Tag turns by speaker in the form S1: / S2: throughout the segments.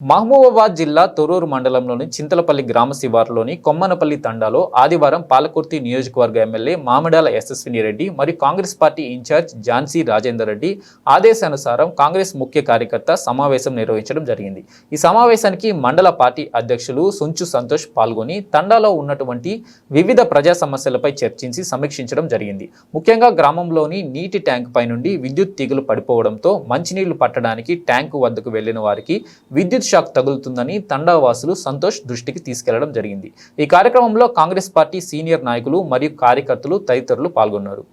S1: మహబూబాబాద్ జిల్లా తొరూరు మండలంలోని చింతలపల్లి గ్రామ శివారులోని కొమ్మనపల్లి తండాలో ఆదివారం పాలకుర్తి నియోజకవర్గ ఎమ్మెల్యే మామిడాల యశస్విని రెడ్డి మరియు కాంగ్రెస్ పార్టీ ఇన్ఛార్జ్ ఝాన్సీ రాజేందర్ రెడ్డి ఆదేశానుసారం కాంగ్రెస్ ముఖ్య కార్యకర్త సమావేశం నిర్వహించడం జరిగింది. ఈ సమావేశానికి మండల పార్టీ అధ్యక్షులు సుంచు సంతోష్ పాల్గొని తండాలో ఉన్నటువంటి వివిధ ప్రజా సమస్యలపై చర్చించి సమీక్షించడం జరిగింది. ముఖ్యంగా గ్రామంలోని నీటి ట్యాంక్ పై నుండి విద్యుత్ తీగలు పడిపోవడంతో మంచినీళ్ళు పట్టడానికి ట్యాంకు వద్దకు వెళ్ళిన వారికి విద్యుత్ షాక్ తగులుతుందని తండావాసులు సంతోష్ దృష్టికి తీసుకెళ్ళడం జరిగింది. ఈ కార్యక్రమంలో కాంగ్రెస్ పార్టీ సీనియర్ నాయకులు మరియు కార్యకర్తలు తదితరులు పాల్గొన్నారు.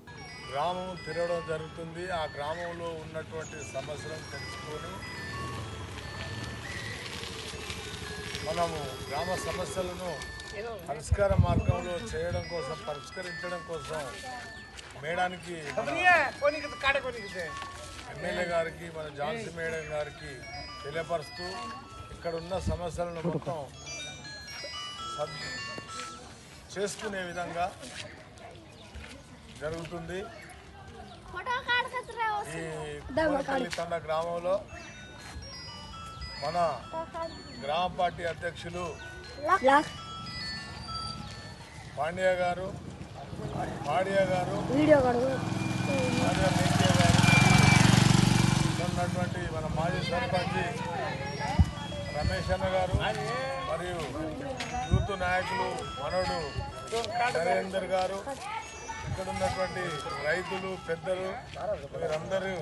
S2: గ్రామం తిరగడం జరుగుతుంది. ఆ గ్రామంలో ఉన్నటువంటి సమస్యలను తెలుసుకొని మనము గ్రామ సమస్యలను పరిష్కార మార్గంలో చేయడం కోసం పరిష్కరించడం కోసం మేడానికి ఎమ్మెల్యే గారికి మన ఝాన్సీ మేడం గారికి తెలియపరుస్తూ ఇక్కడ ఉన్న సమస్యలను మొత్తం చేసుకునే విధంగా జరుగుతుంది. ఈ తండ గ్రామంలో మన గ్రామ పార్టీ అధ్యక్షులు పాండ్య గారు పాడియా గారు
S3: వీడియో కడుగు
S2: పాండ్య మేకే గారు ఇక్కడ ఉన్నటువంటి మన మాజీ సర్పంచ్ రమేష్ అన్న గారు మరియు యూత్ నాయకులు మనోడు నరేందర్ గారు. ఇక్కడ ఉన్నటువంటి రైతులు పెద్దలు వీరందరూ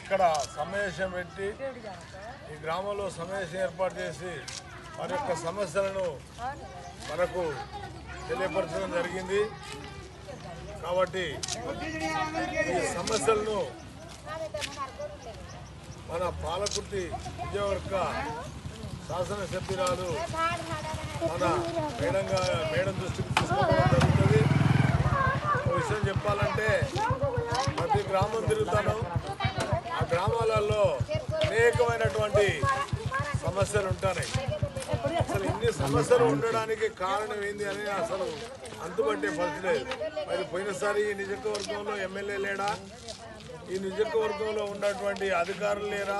S2: ఇక్కడ సమావేశం పెట్టి ఈ గ్రామంలో సమావేశం ఏర్పాటు చేసి వారి యొక్క సమస్యలను మనకు తెలియపరచడం జరిగింది. కాబట్టి ఈ సమస్యలను మన పాలకుర్తి విజయవర్గ శాసనసభ్యురాలు మన మేడంగా మేడం దృష్టికి తీసుకోవడం జరుగుతుంది. ఒక విషయం చెప్పాలంటే ప్రతి గ్రామం తిరుగుతాను. ఆ గ్రామాలలో అనేకమైనటువంటి సమస్యలు ఉంటాయి. అసలు ఇన్ని సమస్యలు ఉండడానికి కారణం ఏంది అని అసలు అంతుపట్టే పరిస్థితి లేదు. మరి పోయినసారి ఈ నియోజకవర్గంలో ఎమ్మెల్యే లేడా? ఈ నియోజకవర్గంలో ఉన్నటువంటి అధికారులు లేరా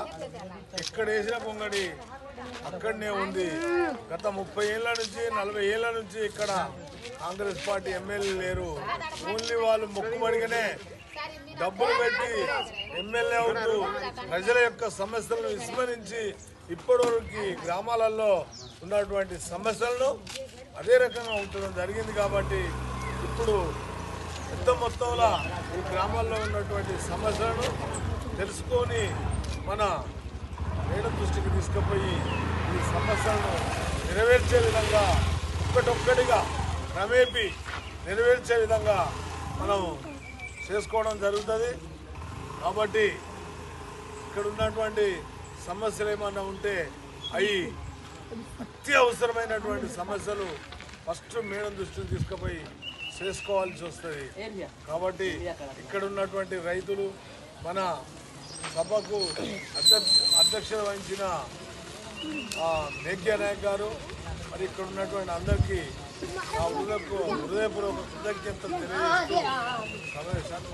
S2: ఇక్కడ వేసిన పొంగడి అక్కడనే ఉంది. గత ముప్పై ఏళ్ళ నుంచి నలభై ఏళ్ళ నుంచి ఇక్కడ కాంగ్రెస్ పార్టీ ఎమ్మెల్యే లేరు. ఓన్లీ వాళ్ళు మొక్కుబడిగానే డబ్బులు పెట్టి ఎమ్మెల్యే అవుతూ ప్రజల యొక్క సమస్యలను విస్మరించి ఇప్పటివరకు గ్రామాలలో ఉన్నటువంటి సమస్యలను అదే రకంగా ఉంచడం జరిగింది కాబట్టి ఇప్పుడు పెద్ద మొత్తంలో ఈ గ్రామాల్లో ఉన్నటువంటి సమస్యలను తెలుసుకొని మన మేడం దృష్టికి తీసుకుపోయి ఈ సమస్యలను నెరవేర్చే విధంగా ఒక్కటొక్కటిగా క్రమేపీ నెరవేర్చే విధంగా మనం చేసుకోవడం జరుగుతుంది. కాబట్టి ఇక్కడ ఉన్నటువంటి సమస్యలు ఏమన్నా ఉంటే అవి అత్యవసరమైనటువంటి సమస్యలు ఫస్ట్ మేడం దృష్టిని తీసుకుపోయి చేసుకోవాల్సి వస్తుంది. కాబట్టి ఇక్కడ ఉన్నటువంటి రైతులు మన సభకు అధ్యక్ష అధ్యక్షత వహించిన ఆ, మేఘ్య నాయక్ గారు మరి ఇక్కడ ఉన్నటువంటి అందరికీ నా హృదయపు హృదయపూర్వక కృతజ్ఞతలు తెలియజేస్తూ సమావేశాన్ని.